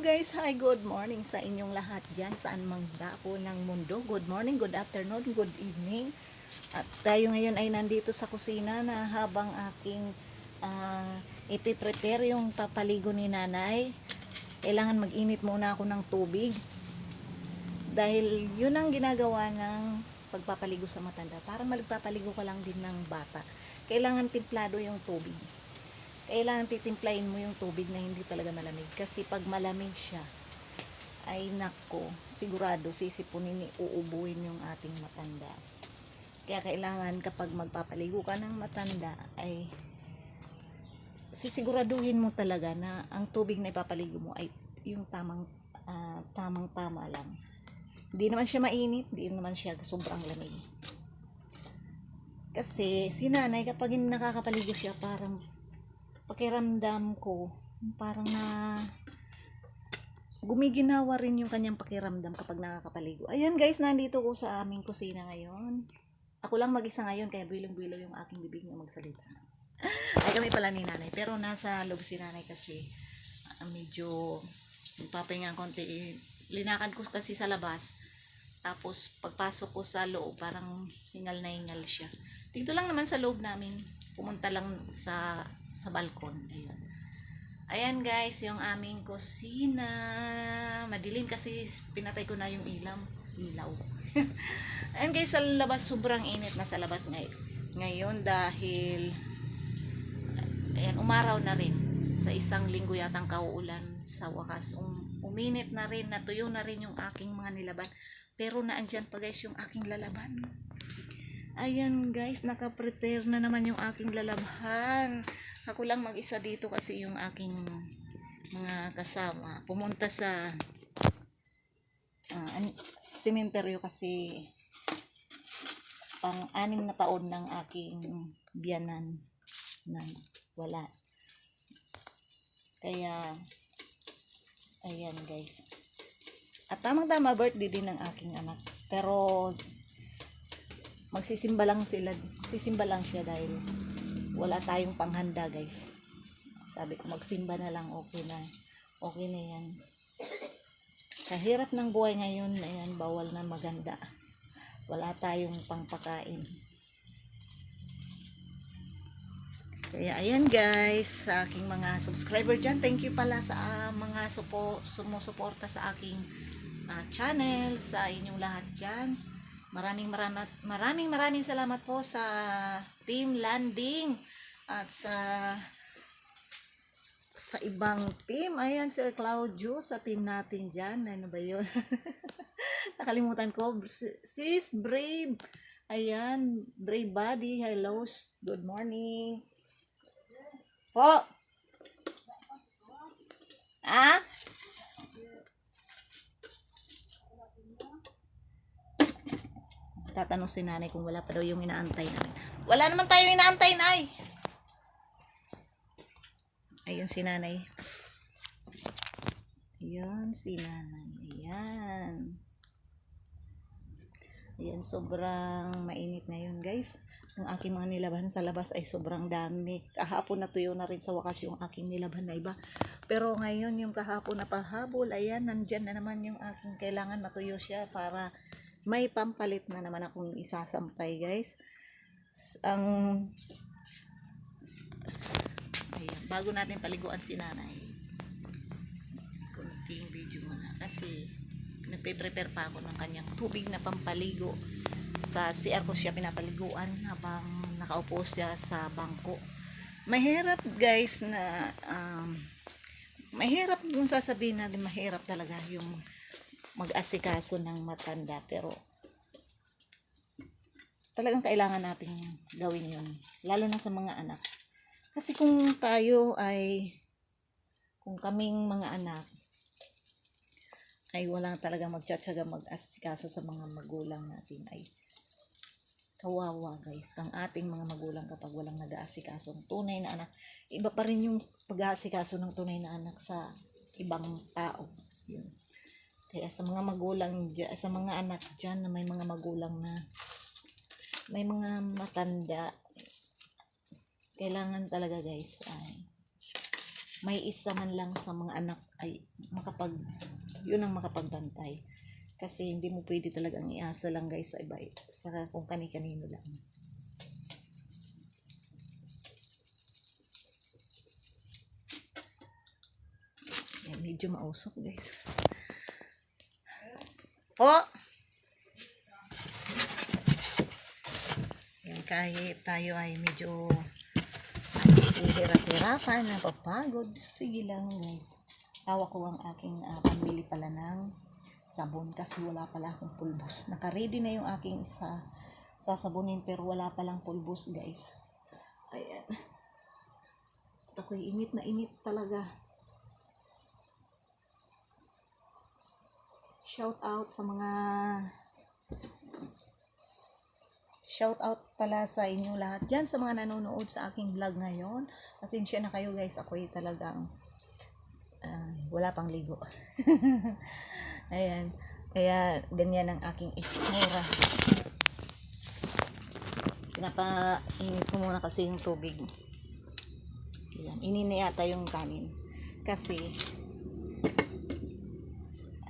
guys, hi, good morning sa inyong lahat dyan, saan mang dako ng mundo. Good morning, good afternoon, good evening. At tayo ngayon ay nandito sa kusina na habang aking uh, ipiprepare yung papaligo ni nanay. Kailangan mag-init muna ako ng tubig. Dahil yun ang ginagawa ng pagpapaligo sa matanda. Parang magpapaligo ka lang din ng bata. Kailangan templado yung tubig kailangan titimplahin mo yung tubig na hindi talaga malamig. Kasi pag malamig siya, ay nako, sigurado sisipunin ni uubuin yung ating matanda. Kaya kailangan kapag magpapaligo ka ng matanda, ay sisiguraduhin mo talaga na ang tubig na ipapaligo mo ay yung tamang ah, tamang tama lang. Hindi naman siya mainit, hindi naman siya sobrang lamig. Kasi si nanay kapag nakakapaligo siya parang pakiramdam ko, parang na gumiginawa rin yung kanyang pakiramdam kapag nakakapaligo. Ayan guys, nandito ko sa aming kusina ngayon. Ako lang mag-isa ngayon, kaya bilong-bilo yung aking bibig na magsalita. Ay kami pala ni nanay, pero nasa loob si nanay kasi ah, medyo nagpapahinga konti. Eh, linakad ko kasi sa labas. Tapos pagpasok ko sa loob, parang hingal na hingal siya. Dito lang naman sa loob namin. Pumunta lang sa sa balkon. Ayun. Ayan guys, yung aming kusina. Madilim kasi pinatay ko na yung ilam. Ilaw. Ayan guys, sa labas sobrang init na sa labas ngay ngayon dahil ayan, umaraw na rin. Sa isang linggo yatang kauulan sa wakas. Um, uminit na rin, natuyo na rin yung aking mga nilaban. Pero naandyan pa guys yung aking lalaban. Ayan guys, naka-prepare na naman yung aking lalaban. Ako lang mag-isa dito kasi yung aking mga kasama. Pumunta sa uh, sementeryo kasi pang anim na taon ng aking biyanan na wala. Kaya, ayan guys. At tamang-tama birthday din ng aking anak. Pero, magsisimba lang sila, sisimba lang siya dahil wala tayong panghanda guys. Sabi ko magsimba na lang. Okay na. Okay na yan. Kahirap ng buhay ngayon. Ayan bawal na maganda wala tayong pangpakain. Kaya ayan guys sa aking mga subscriber dyan. Thank you pala sa uh, mga supo, sumusuporta sa aking uh, channel sa inyong lahat dyan. Maraming maraming maraming maraming salamat po sa Team Landing at sa sa ibang team. Ayan, Sir Claudio, sa team natin dyan. Ano ba yun? Nakalimutan ko. Sis Brave. Ayan, Brave Body. Hello, good morning. Po. Ah? tatanong si nanay kung wala pa daw yung inaantay namin. Wala naman tayong inaantay, nay. Si nanay. Ayun si nanay. Ayan. Ayan, sobrang mainit ngayon, guys. Ang aking mga nilaban sa labas ay sobrang dami. Kahapon natuyo na rin sa wakas yung aking nilaban na iba. Pero ngayon, yung kahapon na pahabol, ayan, nandyan na naman yung aking kailangan matuyo siya para may pampalit na naman akong isasampay guys ang ayan, bago natin paliguan si nanay. Kunting video muna. Kasi nagpe-prepare pa ako ng kanyang tubig na pampaligo. Sa CR ko siya pinapaliguan habang nakaupo siya sa bangko. Mahirap guys na um, mahirap kung sasabihin natin mahirap talaga yung mag-asikaso ng matanda. Pero talagang kailangan nating gawin yun. Lalo na sa mga anak kasi kung tayo ay kung kaming mga anak ay walang talaga magtsatsaga mag-asikaso sa mga magulang natin ay kawawa guys. Ang ating mga magulang kapag walang nag-aasikaso ng tunay na anak iba pa rin yung pag-aasikaso ng tunay na anak sa ibang tao. Yun. Kaya sa mga magulang sa mga anak dyan na may mga magulang na may mga matanda, kailangan talaga guys ay may isa man lang sa mga anak ay makapag yun ang makapagbantay. Kasi hindi mo pwede talagang iasa lang guys sa iba sa kung kani-kanino lang. Yan, medyo mausok guys. Po! Yan kahit tayo ay medyo hirap-hirapan, napapagod. Sige lang guys. Tawa ko ang aking uh, pambili pala ng sabon kasi wala pala akong pulbos. Naka-ready na yung aking isa sasabunin pero wala palang pulbos guys. Ayan. At ako'y init na init talaga. Shout out sa mga Shout out pala sa inyo lahat dyan sa mga nanonood sa aking vlog ngayon. Pasensya na kayo guys, ako'y talagang ah, wala pang ligo. Ayan. Kaya ganyan ang aking itsura. Pinapainit ko muna kasi yung tubig. Ayan. Inina yata yung kanin. Kasi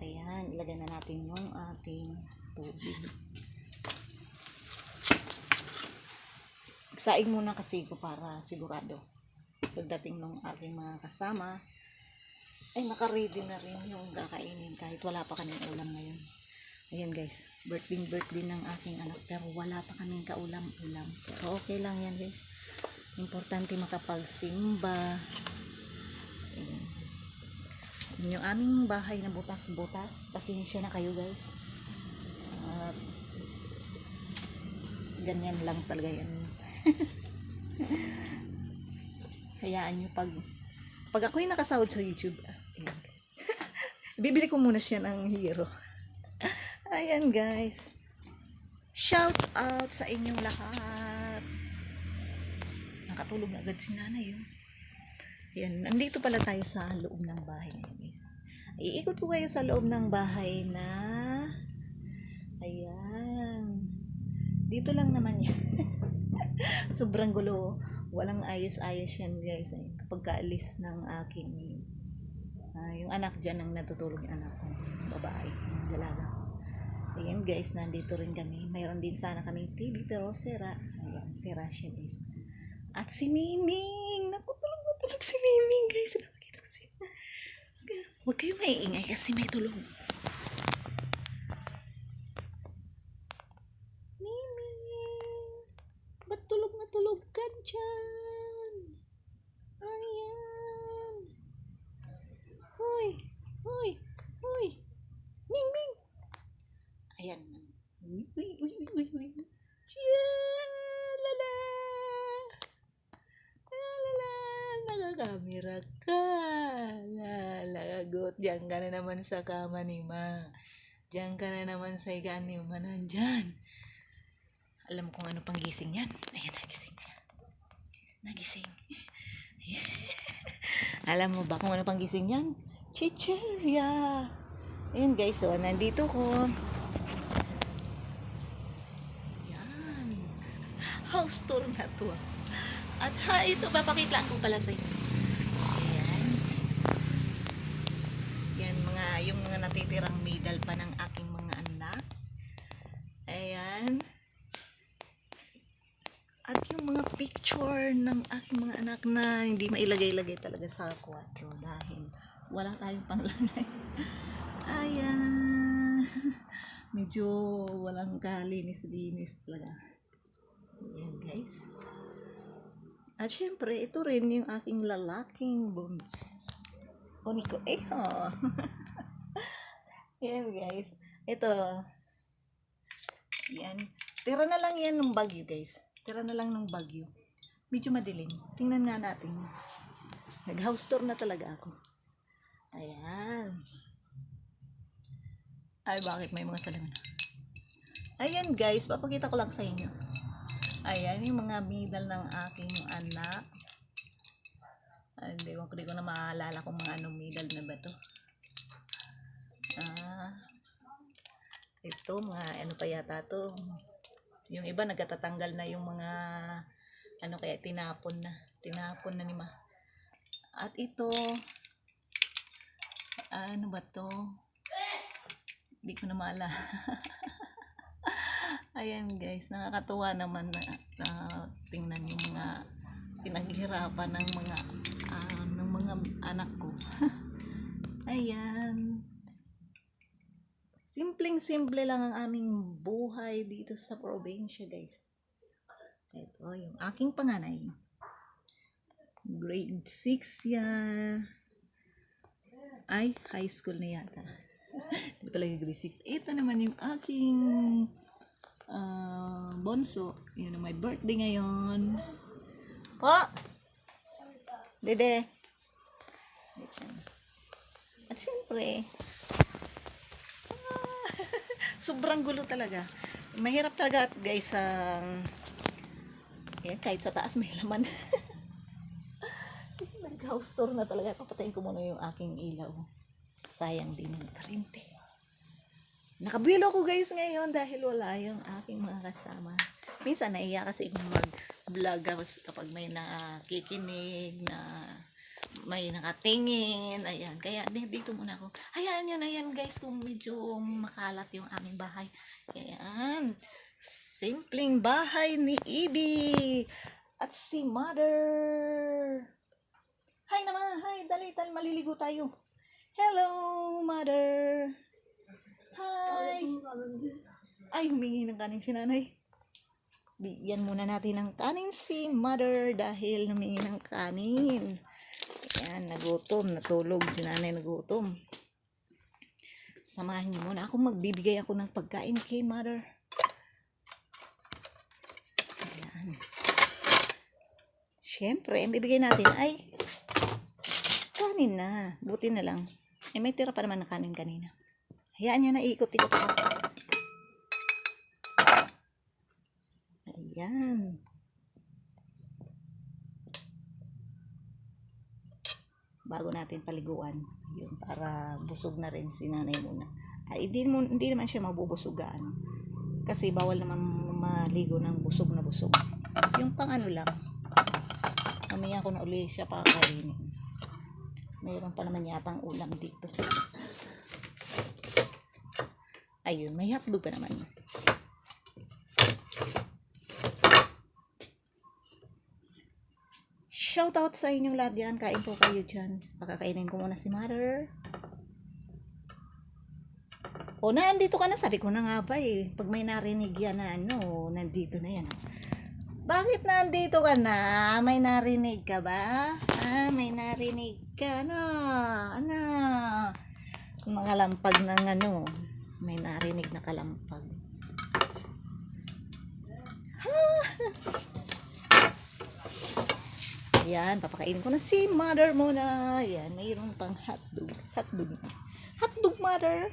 ayan, ilagay na natin yung ating tubig. Saing muna kasi ko para sigurado. Pagdating ng aking mga kasama, ay naka-ready na rin yung kakainin kahit wala pa kaming ulam ngayon. Ayan guys, birthday birthday ng aking anak pero wala pa kaming kaulam-ulam. Pero okay lang yan guys. Importante makapagsimba. Ayan. Yun Yung aming bahay na butas-butas. Pasensya na kayo guys. At ganyan lang talaga yan. Hayaan nyo pag pag ako'y nakasahod sa YouTube, ah. Bibili ko muna siya ng hero. Ayan guys. Shout out sa inyong lahat. Nakatulog na agad si nanay yun. Ayan, nandito pala tayo sa loob ng bahay ngayon guys. Iikot ko kayo sa loob ng bahay na Ayan. Dito lang naman yan. Sobrang gulo. Walang ayos-ayos yan guys. Ay, Kapag kaalis ng aking ah, yung anak dyan ang natutulog yung anak ko. Babae. Dalaga ko. Ayan guys, nandito rin kami. Mayroon din sana kaming TV pero sira. Ayan, sira siya guys. At si Miming! Naku, tulog na tulog si Miming guys. Nakakita ko si... Huwag kayo maiingay kasi may tulog. Nakakamera ka! Lala! Gut, diyan ka na naman sa kama ni Ma. Diyan ka na naman sa higaan ni Ma. Nandyan. Alam mo kung ano pang gising yan? Ayan, nagising siya. Nagising. Alam mo ba kung ano pang gising yan? Chicheria. Ayan guys, so nandito ko. Yan. House tour na to. At ha, ito, papakita ko pala sa inyo. Ayan. Yan, mga, yung mga natitirang medal pa ng aking mga anak. Ayan. At yung mga picture ng aking mga anak na hindi mailagay-lagay talaga sa kwadro dahil wala tayong panglagay. Ayan. Medyo walang kalinis-linis talaga. Ayan guys. At syempre, ito rin yung aking lalaking bones. O Nico, eh ho. Ayan guys. Ito. Yan. Tira na lang yan ng bagyo guys. Tira na lang ng bagyo. Medyo madilim. Tingnan nga natin. Nag-house tour na talaga ako. Ayan. Ay, bakit may mga salamin? Ayan guys, papakita ko lang sa inyo. Ayan yung mga medal ng aking anak. Hindi ko, hindi ko na maalala kung mga anong medal na ba to. Ah, ito, mga ano pa yata to. Yung iba nagkatatanggal na yung mga ano kaya tinapon na. Tinapon na ni ma. At ito, ano ba to? Hindi ko na maala. Ayan guys, nakakatuwa naman na, na tingnan yung mga pinaghirapan ng mga ah, ng mga anak ko. Ayan. Simpleng-simple lang ang aming buhay dito sa probinsya, guys. Ito, yung aking panganay. Grade 6 ya. Ay, high school na yata. Hindi pala grade 6. Ito naman yung aking ah, bonso. Yun ang my birthday ngayon. Po! Dede. At syempre, sobrang gulo talaga. Mahirap talaga guys ang yan, kahit sa taas may laman. Nag-house tour na talaga. Papatayin ko muna yung aking ilaw. Sayang din yung karente. Nakabilo ko guys ngayon dahil wala yung aking mga kasama. Minsan naiya kasi mag-vlog kapag may nakikinig na may nakatingin, ayan. Kaya di- dito muna ako. Hayaan nyo na yan guys kung medyo makalat yung aming bahay. Ayan. Simpleng bahay ni Ibi at si Mother. Hi naman, hi, dali, dali, maliligo tayo. Hello, Mother. Hi. Ay, humingi ng kanin si nanay. Bigyan muna natin ng kanin si Mother dahil humingi ng kanin. Ayan, nagutom, natulog si nanay nagutom. Samahin niyo muna ako, magbibigay ako ng pagkain kay Mother. Ayan. Siyempre, ang bibigay natin ay kanin na. Buti na lang. Eh, may tira pa naman na kanin kanina. Hayaan nyo na ikot-ikot ako. Ayan. Bago natin paliguan. Yun, para busog na rin si nanay muna. Ay, hindi, mo, hindi naman siya mabubusugaan. Kasi bawal naman maligo ng busog na busog. Yung pang ano lang. Mamaya ko na uli siya pakakainin. Mayroon pa naman yatang ulam dito. Ayun, may hotdog pa naman. Shout out sa inyong lahat dyan. Kain po kayo dyan. Pakakainin ko muna si Mother. O, nandito ka na. Sabi ko na nga ba eh. Pag may narinig yan na ano, nandito na yan. Bakit nandito ka na? May narinig ka ba? Ah, may narinig ka na. Ano? Mga lampag ng ano. May narinig na kalampag. Yan, papakainin ko na si mother muna. Yan, mayroon pang hotdog. Hotdog na. Hotdog mother.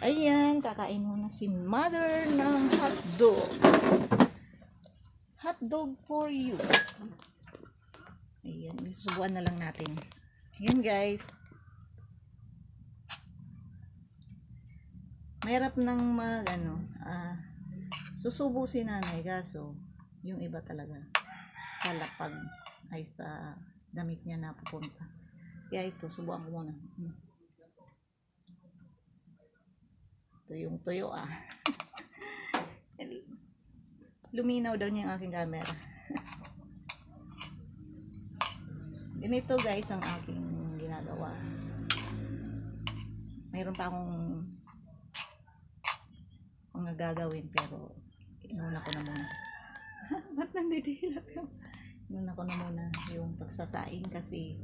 Ayan, kakain muna si mother ng hotdog. Hotdog for you. Ayan, susubuan na lang natin. Ayan guys. Mahirap nang mag ano, ah, susubo si nanay kaso yung iba talaga sa lapag ay sa damit niya na pupunta. Kaya ito, subukan ko muna. Hmm. Tuyong tuyo ah. Luminaw daw niya yung aking camera. Ganito guys ang aking ginagawa. Mayroon pa akong mga gagawin pero inuna ko na muna. Ba't nandidilap yung inuna ko na muna yung pagsasaing kasi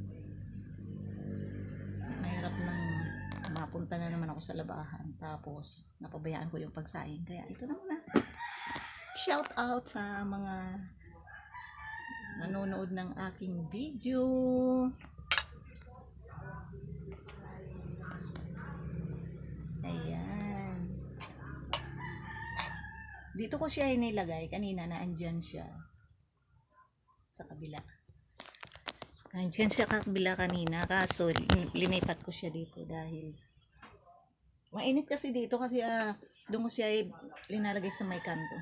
mahirap nang mapunta na naman ako sa labahan. Tapos napabayaan ko yung pagsaing. Kaya ito na muna. Shout out sa mga nanonood ng aking video ayan dito ko siya inilagay kanina na andyan siya sa kabila andyan siya kabila kanina kaso lin- linipat ko siya dito dahil mainit kasi dito kasi ah, doon ko siya linalagay sa may kanto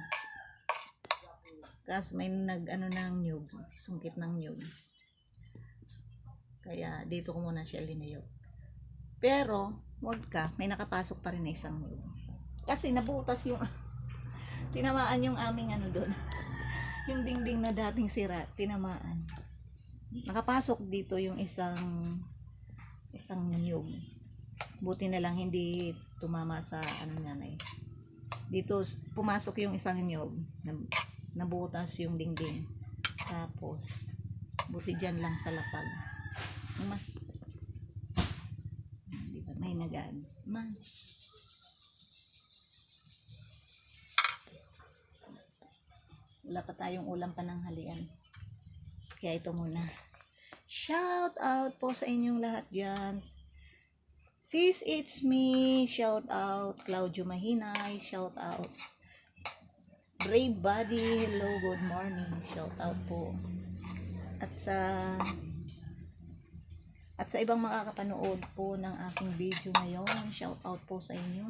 kaso may nag ano ng nyug sungkit ng nyug Kaya dito ko muna siya linayo. Pero, wag ka, may nakapasok pa rin na isang niyog. Kasi nabutas yung, tinamaan yung aming ano doon. yung dingding na dating sira, tinamaan. Nakapasok dito yung isang, isang niyog. Buti na lang hindi tumama sa ano niya na eh. Dito, pumasok yung isang niyog, nab- nabutas yung dingding. Tapos, buti dyan lang sa lapag. Ma. Di ba? May nagaan. Ma. Wala pa tayong ulam pananghalian. Kaya ito muna. Shout out po sa inyong lahat dyan. Sis, it's me. Shout out. Claudio Mahinay. Shout out. Brave Body. Hello, good morning. Shout out po. At sa at sa ibang makakapanood po ng aking video ngayon, shout out po sa inyo.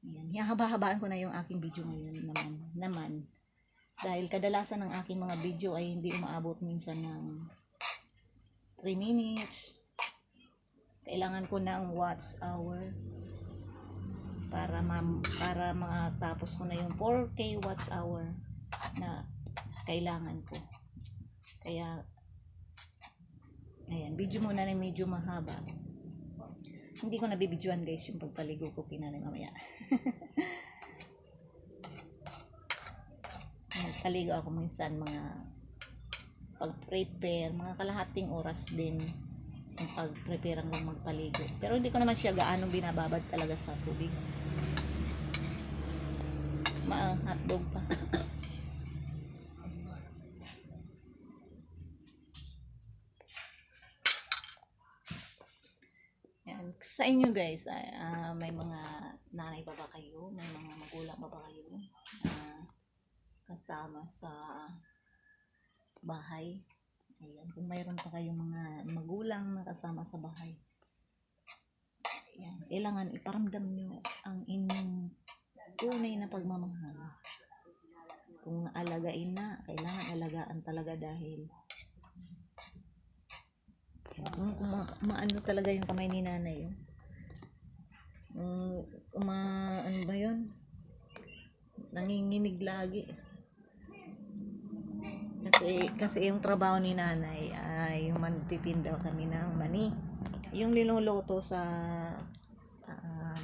Yan, hahaba-habaan ko na yung aking video ngayon naman. naman. Dahil kadalasan ng aking mga video ay hindi umaabot minsan ng 3 minutes. Kailangan ko ng watch hour para ma para makatapos ko na yung 4K watch hour na kailangan ko. Kaya ayan, video muna na medyo mahaba. Hindi ko nabibidyoan guys yung pagpaligo ko pinanay mamaya. Nagpaligo ako minsan mga pag-prepare, mga kalahating oras din yung pag-prepare magpaligo. Pero hindi ko naman siya gaano binababad talaga sa tubig. Ma hotdog pa. Yan. Sa inyo guys, ay, ah, may mga nanay pa ba kayo? May mga magulang pa ba kayo? ah, kasama sa bahay. Ayan. Kung mayroon pa kayong mga magulang na kasama sa bahay. Ayan. Kailangan iparamdam nyo ang inyong tunay na pagmamahal. Kung alagain na, kailangan alagaan talaga dahil kung uma, maano talaga yung kamay ni nanay yun. Um, uma, ano ba yun? Nanginginig lagi. Kasi, kasi yung trabaho ni nanay ay yung mantitinda kami ng mani. Yung niluluto sa ah,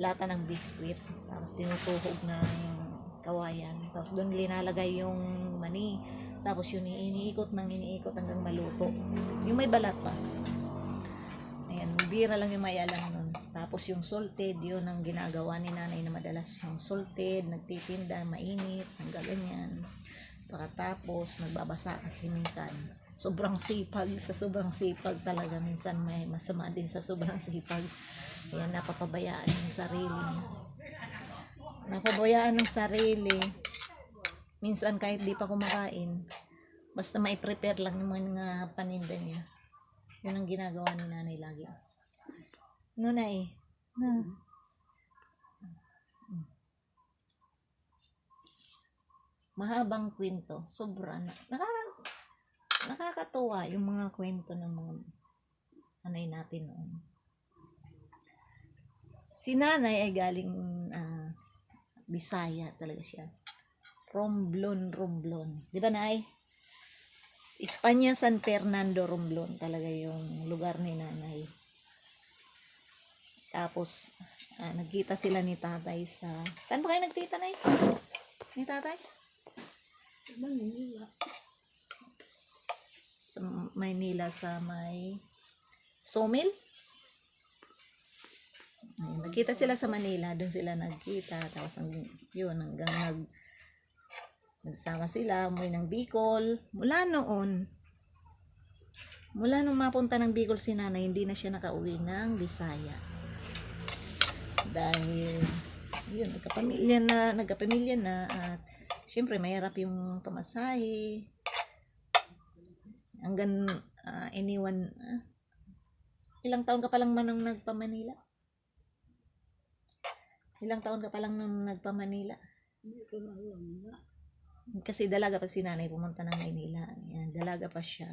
lata ng biskwit. Tapos tinutuhog yung kawayan. Tapos doon linalagay yung mani. Tapos yun iniikot ng iniikot hanggang maluto. Yung may balat pa. Ayan, bira lang yung may alam nun. Tapos yung salted, yun ang ginagawa ni nanay na madalas yung salted, nagtitinda, mainit, hanggang ganyan. Pagkatapos, nagbabasa kasi minsan. Sobrang sipag, sa sobrang sipag talaga. Minsan may masama din sa sobrang sipag. Ayan, napapabayaan yung sarili. Napabayaan ng sarili. Minsan kahit di pa kumakain, basta mai-prepare lang yung mga paninda niya. Yun ang ginagawa ni nanay lagi. No No. Mahabang kwento. Sobra na. Nakaka, nakakatuwa yung mga kwento ng mga anay natin noon. Si nanay ay galing ah, Bisaya talaga siya. Romblon, Romblon. Di ba, Nay? Espanya, San Fernando, Romblon talaga yung lugar ni nanay. Tapos, ah, nagkita sila ni tatay sa... Saan ba kayo nagkita, Nay? Ni tatay? Sa Maynila sa may sawmill. Ayun, nagkita sila sa Manila, doon sila nagkita. Tapos, ang, yun, hanggang nag, nagsama sila, umuwi ng Bicol. Mula noon, mula nung mapunta ng Bicol si nanay, hindi na siya nakauwi ng Bisaya. Dahil, yun, nagkapamilya na, nagkapamilya na, at syempre, mahirap yung pamasahe. Hanggang, ah, iniwan, ah, ilang taon ka pa lang man nung nagpa-Manila? Ilang taon ka pa lang nung nagpa-Manila? Kasi dalaga pa si nanay pumunta ng Maynila. Yan, dalaga pa siya.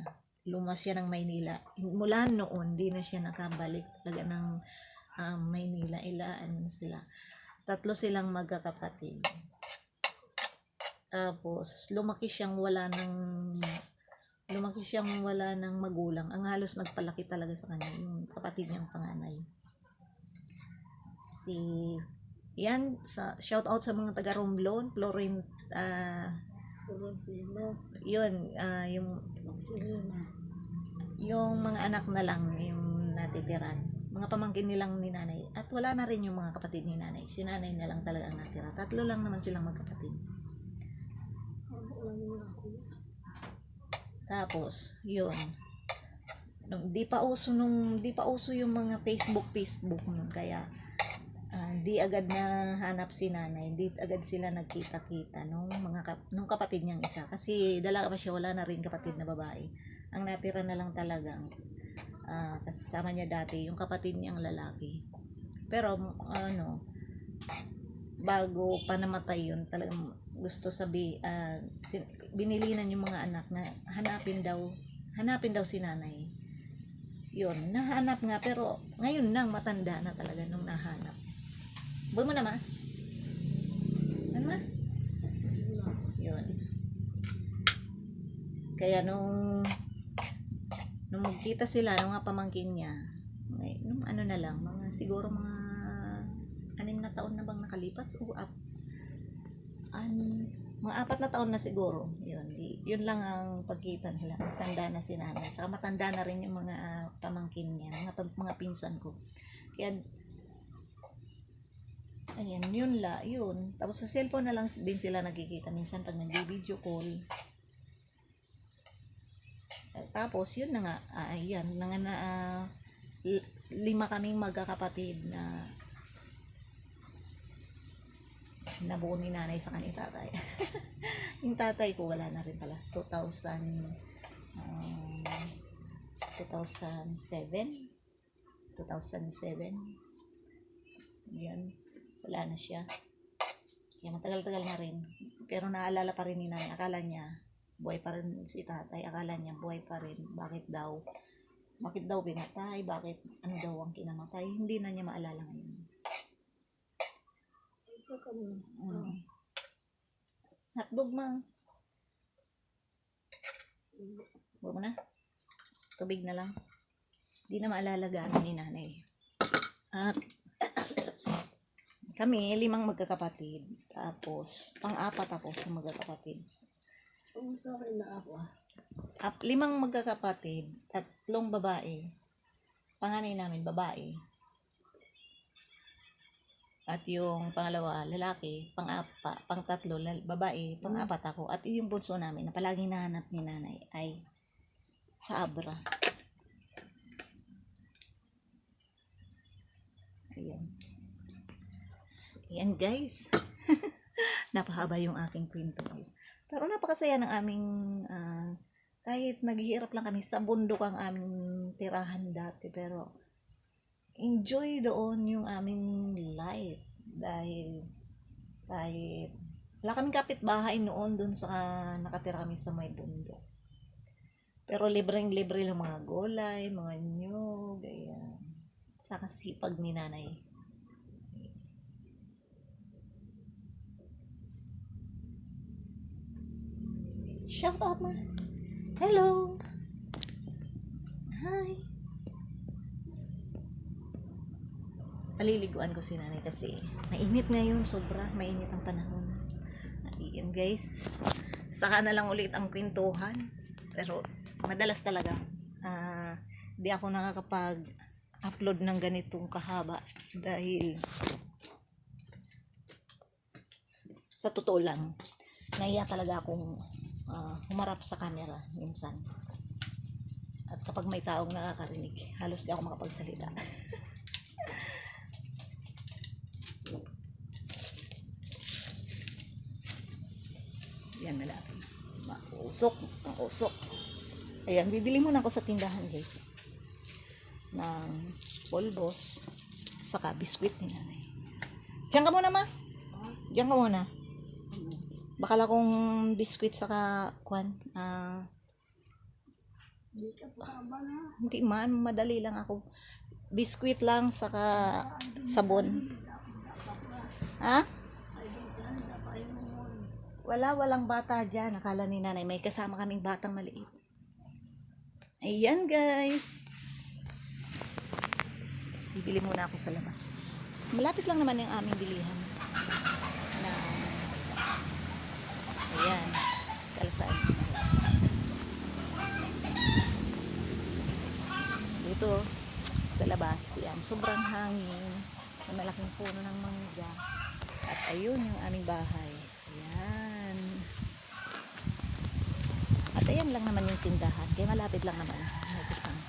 Lumas siya ng Maynila. Mula noon, di na siya nakabalik talaga ng um, Maynila. Ilaan sila. Tatlo silang magkakapatid. Tapos, lumaki siyang wala ng lumaki siyang wala ng magulang. Ang halos nagpalaki talaga sa kanya, yung kapatid niyang panganay. Si, yan, sa, shout out sa mga taga Romblon, Florent, Filipino, yun, ah, yung, yung mga anak na lang, yung natitiran. Mga pamangkin nilang ni nanay. At wala na rin yung mga kapatid ni nanay. Si nanay na lang talaga ang natira. Tatlo lang naman silang magkapatid. Tapos, yun. Nung, di pa uso nung di pa uso yung mga Facebook Facebook nun kaya ah, di agad na hanap si nanay, di agad sila nagkita-kita nung mga kap- nung kapatid niyang isa kasi dalaga pa siya wala na rin kapatid na babae. Ang natira na lang talagang ah, kasama niya dati yung kapatid niyang lalaki. Pero ano bago pa namatay yun talagang gusto sabi ah, sin- binilinan yung mga anak na hanapin daw hanapin daw si nanay. Yun nahanap nga pero ngayon nang matanda na talaga nung nahanap. Buhay mo na ma. Ano ma? Yun. Kaya nung nung magkita sila nung mga pamangkin niya ngay- nung ano na lang mga siguro mga anim na taon na bang nakalipas? O up an, mga apat na taon na siguro. Yun yun lang ang pagkita nila. Matanda na si nanay. Saka matanda na rin yung mga ah, pamangkin niya mga, mga pinsan ko. Kaya ayan yun la yun. Tapos sa cellphone na lang din sila nagkikita. Minsan pag nag-video call tapos yun na nga ah, ayan na nga na l- lima kaming magkakapatid na nabuo ni nanay sa kanyang tatay. yung tatay ko wala na rin pala. 2000 um, 2007 2007 yan wala na siya. Kaya matagal-tagal na rin. Pero naalala pa rin ni nanay. Akala niya buhay pa rin si tatay akala niya buhay pa rin bakit daw bakit daw pinatay bakit ano daw ang kinamatay hindi na niya maalala ngayon. Mm. Hotdog ma. Huwag mo na. Tubig na lang. Di na maalala gaano ni nanay. At kami, limang magkakapatid. Tapos, pang-apat ako sa magkakapatid. Rin na ako. ah. Ap, limang magkakapatid, tatlong babae. Panganay namin, babae. At yung pangalawa, lalaki, pang-apa, pang-tatlo, lal- babae, pang-apat ako. At yung bunso namin na palaging nahanap ni nanay ay sa Abra. Ayan. Ayan guys. Napahaba yung aking kwento guys. Pero napakasaya ng aming ah, kahit naghihirap lang kami sa bundok ang aming tirahan dati pero enjoy doon yung aming life dahil kahit wala kaming kapitbahay noon doon sa nakatira kami sa may bundok. Pero libreng libre lang mga gulay, mga nyug, ayan. Sa kasipag ni nanay. Shout out ma. Hello. Hi. Paliliguan ko si nanay kasi mainit ngayon, sobra mainit ang panahon. Ayan guys. Saka na lang ulit ang kwentuhan. Pero madalas talaga ah di ako nakakapag upload ng ganitong kahaba dahil sa totoo lang naiya talaga akong ah, humarap sa camera minsan. At kapag may taong nakakarinig halos di ako makapagsalita. Yan malapit mausok ang usok ayan bibili muna ako sa tindahan guys. Ng polvos saka biskwit ni nanay. Diyan ka muna ma. Diyan ka muna Bakala kong biskwit saka kwan. Ah, hindi man, madali lang ako. Biskwit lang saka sabon. Ha? Wala, walang bata dyan. Akala ni nanay, may kasama kaming batang maliit. Ayan, guys. Bibili muna ako sa labas. Malapit lang naman yung aming bilihan. Ayan, kalsaan. Dito, sa labas, yan, sobrang hangin. May malaking puno ng mangga. At ayun yung aming bahay. Ayan. At ayan lang naman yung tindahan. Kaya malapit lang naman. May isang.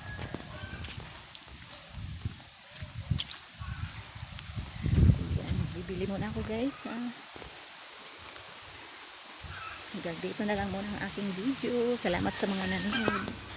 Bibili muna ako guys. Ha? Hanggang dito na lang muna ang aking video. Salamat sa mga nanonood.